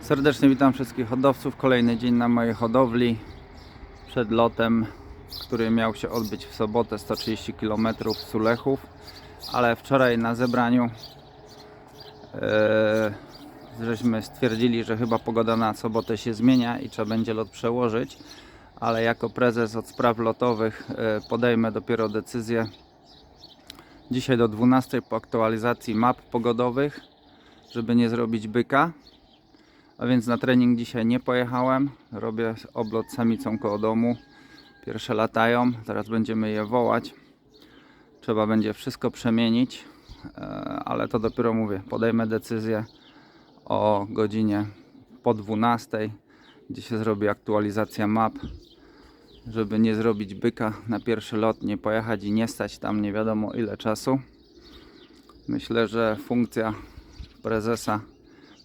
Serdecznie witam wszystkich hodowców. Kolejny dzień na mojej hodowli. Przed lotem, który miał się odbyć w sobotę 130 km z Sulechów, ale wczoraj na zebraniu e, żeśmy stwierdzili, że chyba pogoda na sobotę się zmienia i trzeba będzie lot przełożyć, ale jako prezes od spraw lotowych e, podejmę dopiero decyzję dzisiaj do 12 po aktualizacji map pogodowych, żeby nie zrobić byka. A więc na trening dzisiaj nie pojechałem. Robię oblot samicą koło domu. Pierwsze latają, teraz będziemy je wołać. Trzeba będzie wszystko przemienić, e, ale to dopiero mówię. Podejmę decyzję o godzinie po 12, gdzie się zrobi aktualizacja map, żeby nie zrobić byka na pierwszy lot, nie pojechać i nie stać tam nie wiadomo ile czasu. Myślę, że funkcja prezesa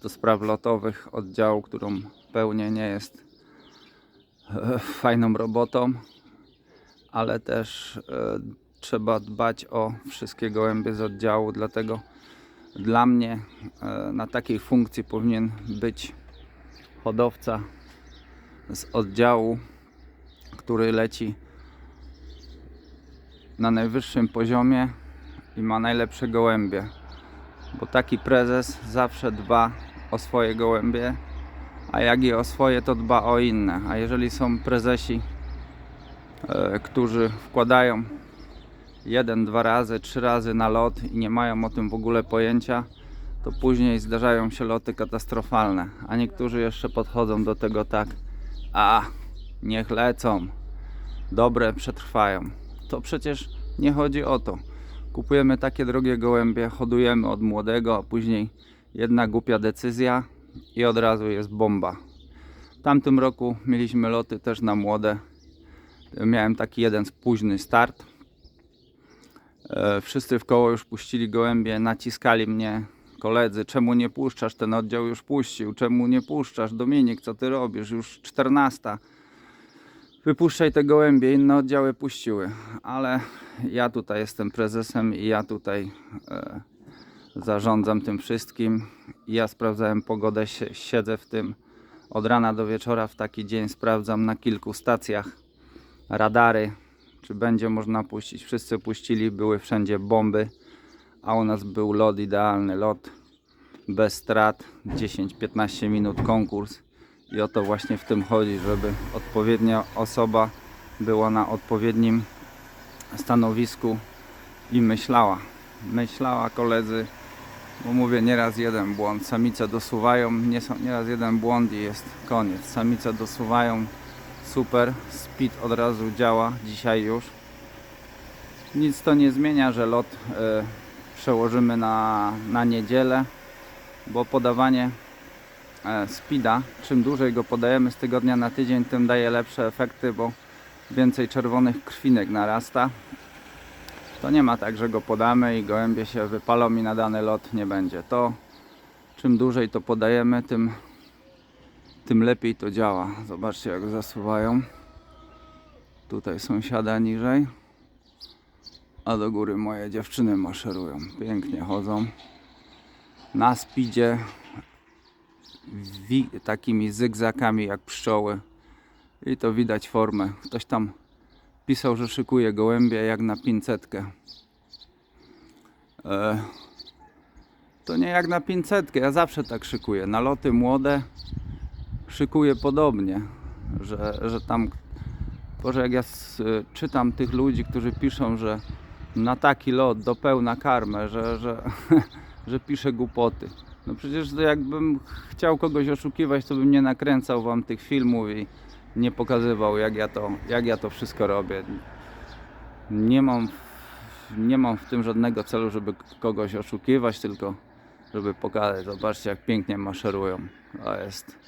do spraw lotowych oddziału, którą pełnię, nie jest e, fajną robotą, ale też e, trzeba dbać o wszystkie gołębie z oddziału, dlatego dla mnie e, na takiej funkcji powinien być hodowca z oddziału, który leci na najwyższym poziomie i ma najlepsze gołębie bo taki prezes zawsze dba o swoje gołębie, a jak i o swoje, to dba o inne. A jeżeli są prezesi, e, którzy wkładają jeden, dwa razy, trzy razy na lot i nie mają o tym w ogóle pojęcia, to później zdarzają się loty katastrofalne. A niektórzy jeszcze podchodzą do tego tak, a niech lecą, dobre przetrwają. To przecież nie chodzi o to kupujemy takie drogie gołębie, hodujemy od młodego, a później jedna głupia decyzja i od razu jest bomba. W tamtym roku mieliśmy loty też na młode. Miałem taki jeden późny start. E, Wszyscy w koło już puścili gołębie, naciskali mnie koledzy, czemu nie puszczasz, ten oddział już puścił, czemu nie puszczasz, Dominik, co ty robisz, już 14 wypuszczaj te gołębie, inne oddziały puściły, ale ja tutaj jestem prezesem i ja tutaj e, zarządzam tym wszystkim. Ja sprawdzałem pogodę, sie- siedzę w tym od rana do wieczora w taki dzień, sprawdzam na kilku stacjach radary, czy będzie można puścić. Wszyscy puścili, były wszędzie bomby, a u nas był lot idealny, lot bez strat, 10-15 minut konkurs. I o to właśnie w tym chodzi, żeby odpowiednia osoba była na odpowiednim stanowisku i myślała. Myślała koledzy, bo mówię nieraz jeden błąd. Samice dosuwają, nie są nieraz jeden błąd i jest koniec. Samice dosuwają, super, speed od razu działa, dzisiaj już. Nic to nie zmienia, że lot e, przełożymy na, na niedzielę, bo podawanie e, speeda, czym dłużej go podajemy z tygodnia na tydzień, tym daje lepsze efekty, bo więcej czerwonych krwinek narasta. To nie ma tak, że go podamy i gołębie się wypalą i na dany lot nie będzie. To czym dłużej to podajemy, tym, tym lepiej to działa. Zobaczcie jak zasuwają. Tutaj sąsiada niżej. A do góry moje dziewczyny maszerują. Pięknie chodzą. Na speedzie wi- takimi zygzakami jak pszczoły i to widać formę. Ktoś tam pisał, że szykuje gołębie jak na pincetkę. E, to nie jak na pincetkę, ja zawsze tak szykuję. Na loty młode szykuję podobnie, że, że tam Boże, jak ja s- czytam tych ludzi, którzy piszą, że na taki lot do pełna karmę, że, że, że pisze głupoty. No przecież jakbym chciał kogoś oszukiwać, to bym nie nakręcał wam tych filmów i nie pokazywał jak ja to, jak ja to wszystko robię. Nie mam, nie mam w tym żadnego celu, żeby kogoś oszukiwać, tylko żeby pokazać, zobaczcie jak pięknie maszerują. To jest,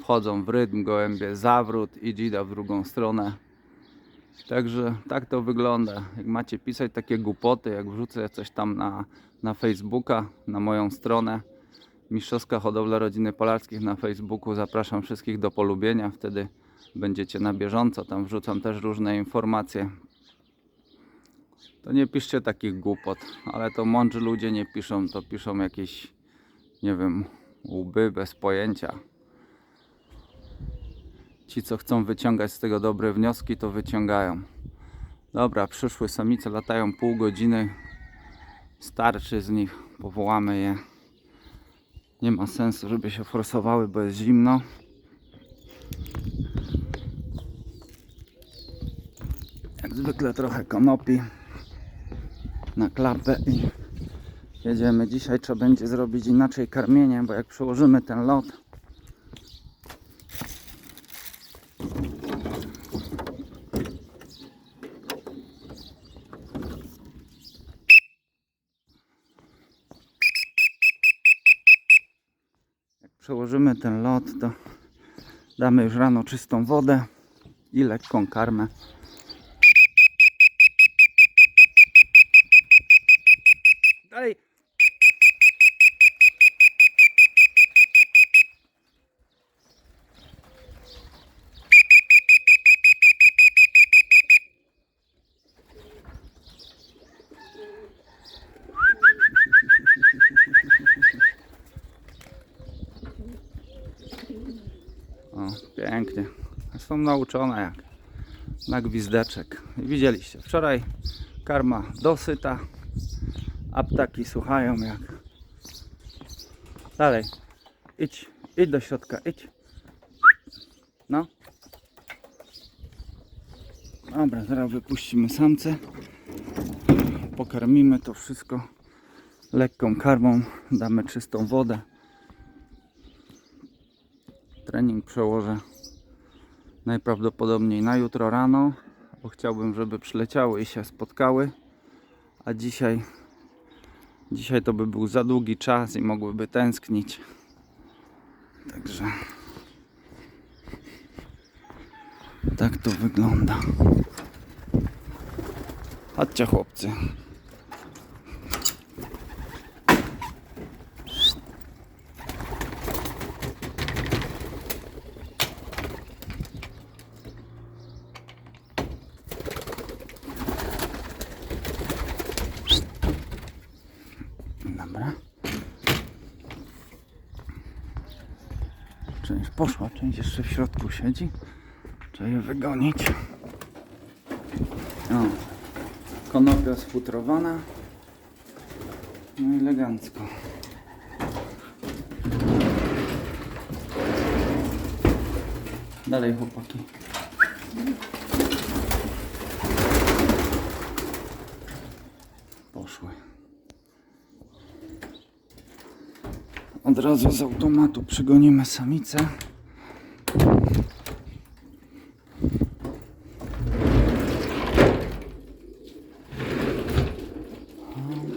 wchodzą w rytm gołębie, zawrót i dzida w drugą stronę. Także tak to wygląda. Jak macie pisać takie głupoty, jak wrzucę coś tam na, na Facebooka, na moją stronę Mistrzowska Hodowla Rodziny Polarskich na Facebooku, zapraszam wszystkich do polubienia. Wtedy będziecie na bieżąco. Tam wrzucam też różne informacje. To nie piszcie takich głupot, ale to mądrzy ludzie nie piszą, to piszą jakieś, nie wiem, łby bez pojęcia. Ci, co chcą wyciągać z tego dobre wnioski, to wyciągają. Dobra, przyszły samice latają pół godziny. Starczy z nich, powołamy je. Nie ma sensu, żeby się forsowały, bo jest zimno. Zwykle trochę konopi na klapę i jedziemy. Dzisiaj trzeba będzie zrobić inaczej karmienie, bo jak przełożymy ten lot, jak przełożymy ten lot, to damy już rano czystą wodę i lekką karmę. Dalej. O, pięknie. Są nauczone jak na gwizdeczek. Widzieliście, wczoraj karma dosyta, a ptaki słuchają jak. Dalej, idź, idź do środka, idź. No. Dobra, zaraz wypuścimy samce. Pokarmimy to wszystko lekką karmą, damy czystą wodę. Trening przełożę najprawdopodobniej na jutro rano, bo chciałbym, żeby przyleciały i się spotkały. A dzisiaj, dzisiaj to by był za długi czas i mogłyby tęsknić. Także tak to wygląda. Chodźcie chłopcy. Dobra. Część poszła, część jeszcze w środku siedzi. Trzeba je wygonić. O, konopia sfutrowana. No elegancko. Dalej chłopaki. Poszły. Od razu z automatu przygonimy samicę.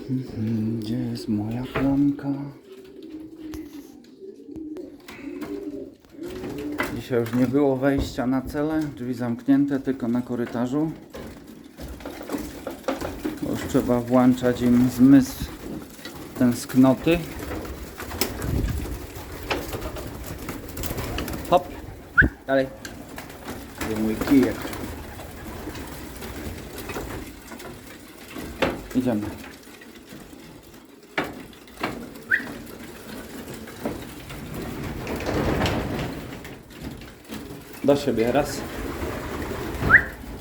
Gdzie jest moja klamka? Dzisiaj już nie było wejścia na cele, drzwi zamknięte, tylko na korytarzu. Już trzeba włączać im zmysł tęsknoty. Hop, dalej. Gdzie mój kijek? Idziemy. Do siebie, raz.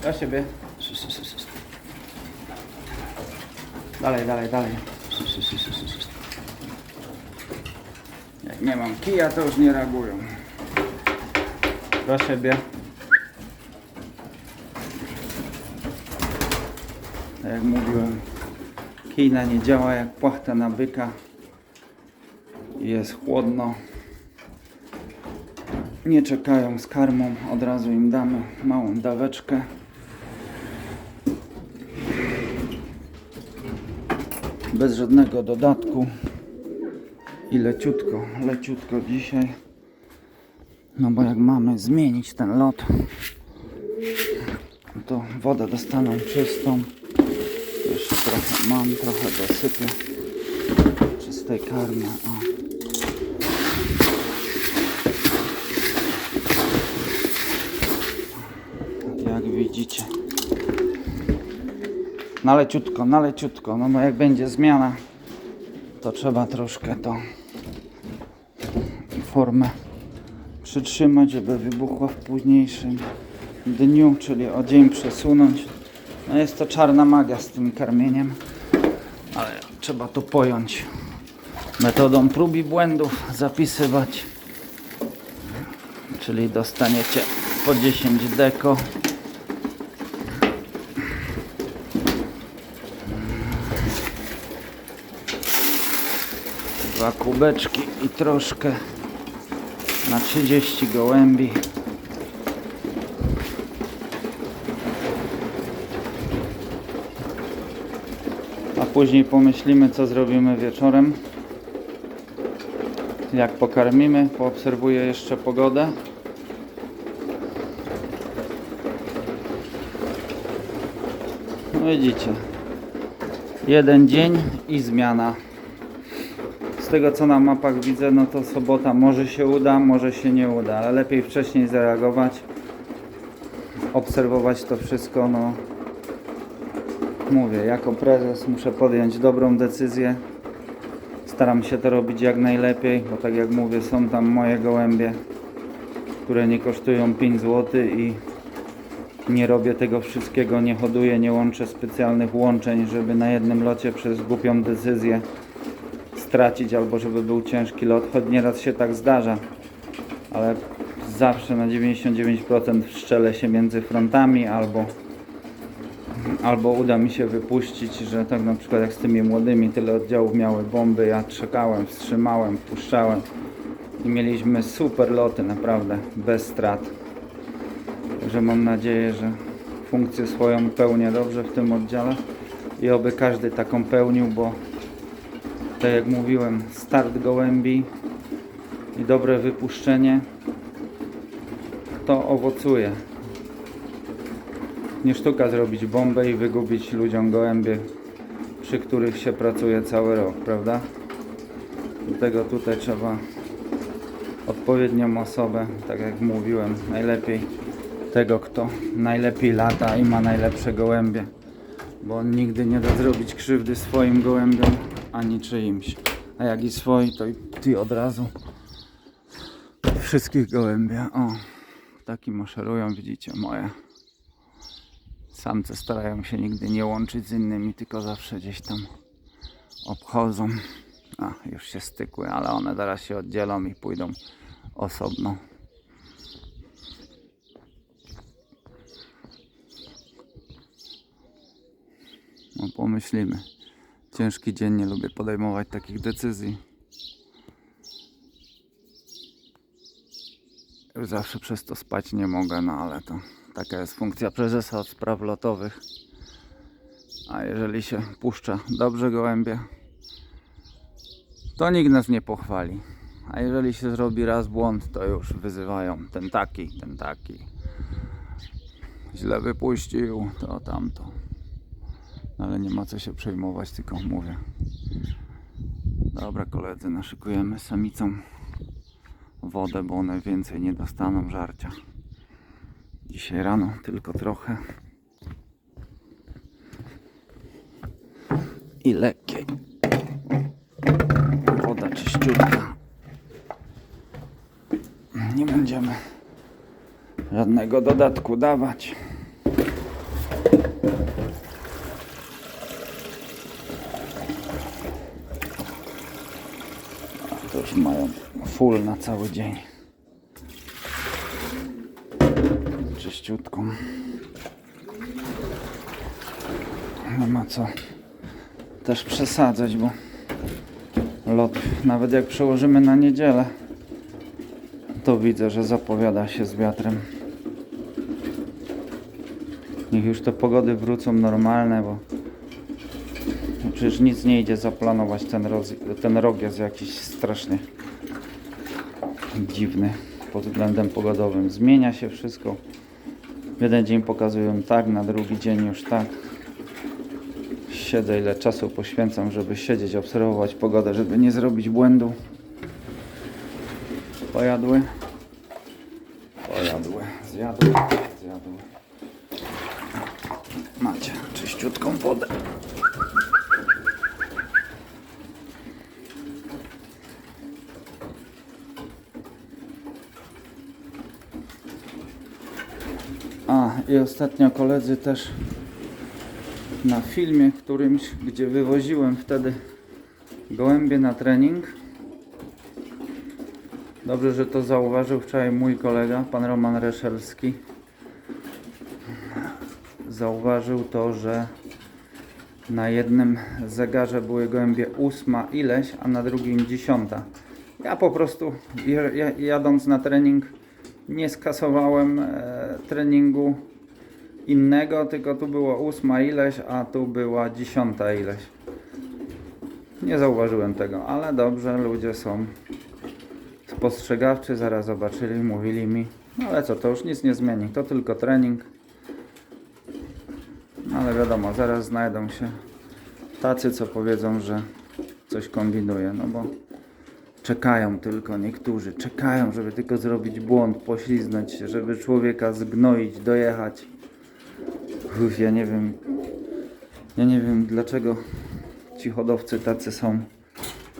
Do siebie. Dalej, dalej, dalej. Jak nie mam kija, to już nie reagują. Do siebie. Tak jak mówiłem, kijna nie działa jak płachta na byka. Jest chłodno. Nie czekają z karmą, od razu im damy małą daweczkę. Bez żadnego dodatku. I leciutko, leciutko dzisiaj. No bo jak mamy zmienić ten lot, to wodę dostaną czystą. Jeszcze trochę mam, trochę dosypię czystej karmy. O. Jak widzicie. Na leciutko, na leciutko. No bo jak będzie zmiana, to trzeba troszkę to formę przytrzymać, żeby wybuchła w późniejszym dniu, czyli o dzień przesunąć. No jest to czarna magia z tym karmieniem, ale trzeba to pojąć metodą prób i błędów, zapisywać. Czyli dostaniecie po 10 deko. Dwa kubeczki i troszkę na 30 gołębi. A później pomyślimy, co zrobimy wieczorem. Jak pokarmimy, poobserwuję jeszcze pogodę. No widzicie, jeden dzień i zmiana. Z tego co na mapach widzę, no to sobota może się uda, może się nie uda, ale lepiej wcześniej zareagować, obserwować to wszystko. No, mówię, jako prezes muszę podjąć dobrą decyzję. Staram się to robić jak najlepiej, bo tak jak mówię, są tam moje gołębie, które nie kosztują 5 zł i nie robię tego wszystkiego, nie hoduję, nie łączę specjalnych łączeń, żeby na jednym locie przez głupią decyzję stracić albo żeby był ciężki lot, choć nieraz się tak zdarza, ale zawsze na 99% wszczelę się między frontami albo albo uda mi się wypuścić, że tak na przykład jak z tymi młodymi tyle oddziałów miały bomby, ja czekałem, wstrzymałem, puszczałem i mieliśmy super loty naprawdę, bez strat. Także mam nadzieję, że funkcję swoją pełnię dobrze w tym oddziale i oby każdy taką pełnił, bo tak jak mówiłem, start gołębi i dobre wypuszczenie to owocuje. Nie sztuka zrobić bombę i wygubić ludziom gołębie, przy których się pracuje cały rok, prawda? Dlatego tutaj trzeba odpowiednią osobę, tak jak mówiłem, najlepiej tego, kto najlepiej lata i ma najlepsze gołębie, bo on nigdy nie da zrobić krzywdy swoim gołębiom ani czyimś. A jak i swoi, to i ty od razu wszystkich gołębia. O, taki maszerują, widzicie, moje. Samce starają się nigdy nie łączyć z innymi, tylko zawsze gdzieś tam obchodzą. A, już się stykły, ale one zaraz się oddzielą i pójdą osobno. No pomyślimy. Ciężki dzień, nie lubię podejmować takich decyzji. Już zawsze przez to spać nie mogę, no ale to taka jest funkcja prezesa od spraw lotowych. A jeżeli się puszcza dobrze gołębie, to nikt nas nie pochwali. A jeżeli się zrobi raz błąd, to już wyzywają ten taki, ten taki. Źle wypuścił, to tamto. No ale nie ma co się przejmować, tylko mówię. Dobra koledzy, naszykujemy samicom wodę, bo one więcej nie dostaną żarcia. Dzisiaj rano tylko trochę. I lekkiej. Woda czyściutka. Nie będziemy żadnego dodatku dawać. To już mają full na cały dzień. Czyściutką. Nie ma co też przesadzać, bo lot, nawet jak przełożymy na niedzielę, to widzę, że zapowiada się z wiatrem. Niech już te pogody wrócą normalne, bo Przecież nic nie idzie zaplanować. Ten, roz, ten rok jest jakiś strasznie dziwny pod względem pogodowym. Zmienia się wszystko. Jeden dzień pokazują tak, na drugi dzień już tak. Siedzę ile czasu poświęcam, żeby siedzieć, obserwować pogodę, żeby nie zrobić błędu. Pojadły. Zjadły. Zjadły. Macie czyściutką wodę. A i ostatnio koledzy też na filmie którymś, gdzie wywoziłem wtedy gołębie na trening. Dobrze, że to zauważył wczoraj mój kolega, pan Roman Reszelski. Zauważył to, że na jednym zegarze były gołębie ósma ileś, a na drugim dziesiąta. Ja po prostu jadąc na trening nie skasowałem e, treningu innego, tylko tu było ósma ileś, a tu była dziesiąta ileś. Nie zauważyłem tego, ale dobrze, ludzie są spostrzegawczy, zaraz zobaczyli, mówili mi, no ale co, to już nic nie zmieni, to tylko trening. No Ale wiadomo, zaraz znajdą się tacy, co powiedzą, że coś kombinuje, no bo czekają tylko niektórzy, czekają, żeby tylko zrobić błąd, pośliznąć się, żeby człowieka zgnoić, dojechać. Ja nie wiem, ja nie wiem dlaczego ci hodowcy tacy są.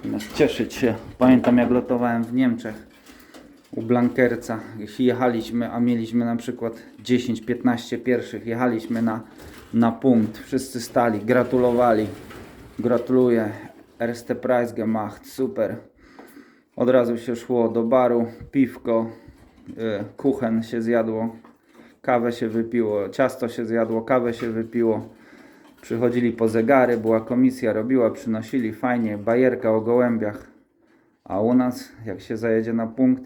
Zamiast cieszyć się. Pamiętam jak lotowałem w Niemczech u Blankerca. Jechaliśmy, a mieliśmy na przykład 10-15 pierwszych, jechaliśmy na, na punkt. Wszyscy stali, gratulowali. Gratuluję. Erste Preis gemacht, super. Od razu się szło do baru, piwko, y, kuchen się zjadło, kawę się wypiło, ciasto się zjadło, kawę się wypiło. Przychodzili po zegary, była komisja, robiła, przynosili fajnie, bajerka o gołębiach. A u nas, jak się zajedzie na punkt,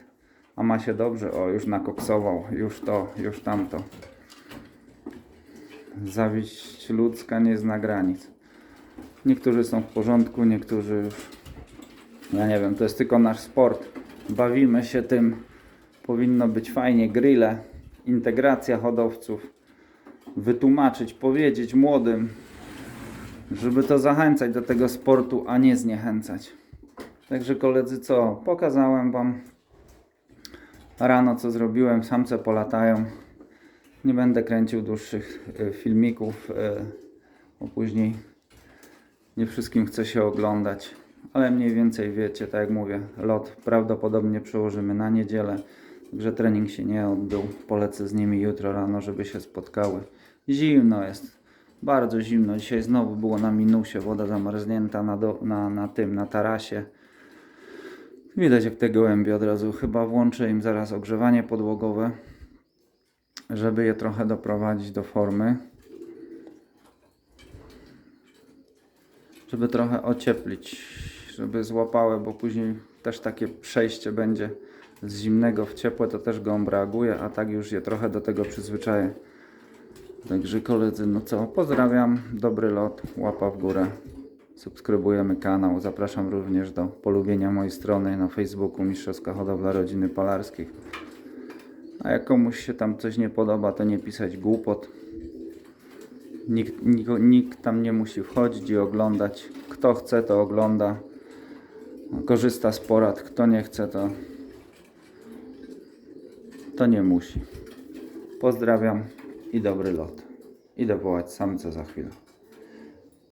a ma się dobrze, o już nakoksował, już to, już tamto. Zawiść ludzka nie zna granic. Niektórzy są w porządku, niektórzy już, ja nie wiem, to jest tylko nasz sport. Bawimy się tym, powinno być fajnie, grille, integracja hodowców, wytłumaczyć, powiedzieć młodym, żeby to zachęcać do tego sportu, a nie zniechęcać. Także koledzy, co? Pokazałem Wam rano, co zrobiłem. Samce polatają. Nie będę kręcił dłuższych e, filmików, e, bo później nie wszystkim chce się oglądać. Ale mniej więcej wiecie, tak jak mówię, lot prawdopodobnie przełożymy na niedzielę. Także trening się nie odbył. Polecę z nimi jutro rano, żeby się spotkały. Zimno jest. Bardzo zimno. Dzisiaj znowu było na minusie, woda zamarznięta na, do, na, na tym, na tarasie. Widać jak te gołębie od razu. Chyba włączę im zaraz ogrzewanie podłogowe, żeby je trochę doprowadzić do formy. Żeby trochę ocieplić, żeby złapały, bo później też takie przejście będzie z zimnego w ciepłe, to też gąb a tak już je trochę do tego przyzwyczaję. Także koledzy, no co, pozdrawiam, dobry lot, łapa w górę, subskrybujemy kanał, zapraszam również do polubienia mojej strony na Facebooku Mistrzowska Hodowla Rodziny Palarskich. A jak komuś się tam coś nie podoba, to nie pisać głupot. Nikt, nikt, nikt tam nie musi wchodzić i oglądać. Kto chce, to ogląda. Korzysta z porad. Kto nie chce, to, to nie musi. Pozdrawiam i dobry lot. Idę wołać samca za chwilę.